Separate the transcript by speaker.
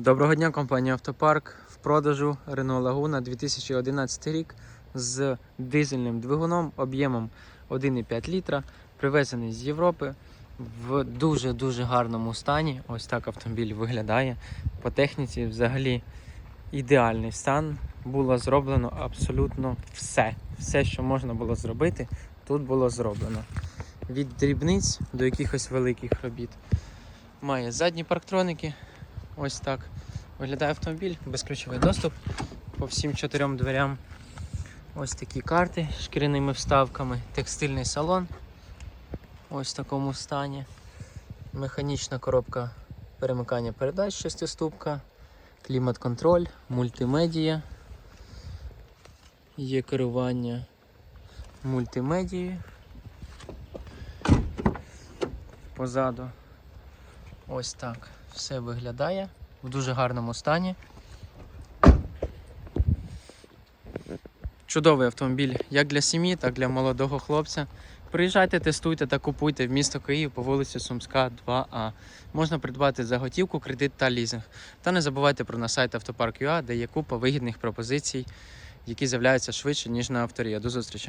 Speaker 1: Доброго дня, компанія Автопарк. В продажу Renault Laguna 2011 рік з дизельним двигуном об'ємом 1,5 літра, привезений з Європи в дуже-дуже гарному стані. Ось так автомобіль виглядає. По техніці взагалі ідеальний стан. Було зроблено абсолютно все. Все, що можна було зробити, тут було зроблено. Від дрібниць до якихось великих робіт. Має задні парктроники, Ось так виглядає автомобіль, безключовий доступ по всім чотирьом дверям. Ось такі карти з шкіряними вставками, текстильний салон. Ось в такому стані. Механічна коробка перемикання передач шестиступка, клімат-контроль, мультимедія. Є керування мультимедією. Позаду Ось так все виглядає в дуже гарному стані. Чудовий автомобіль як для сім'ї, так і для молодого хлопця. Приїжджайте, тестуйте та купуйте в місто Київ по вулиці Сумська, 2А. Можна придбати за готівку, кредит та лізинг. Та не забувайте про наш сайт Автопарк.ua, де є купа вигідних пропозицій, які з'являються швидше, ніж на авторія. До зустрічі!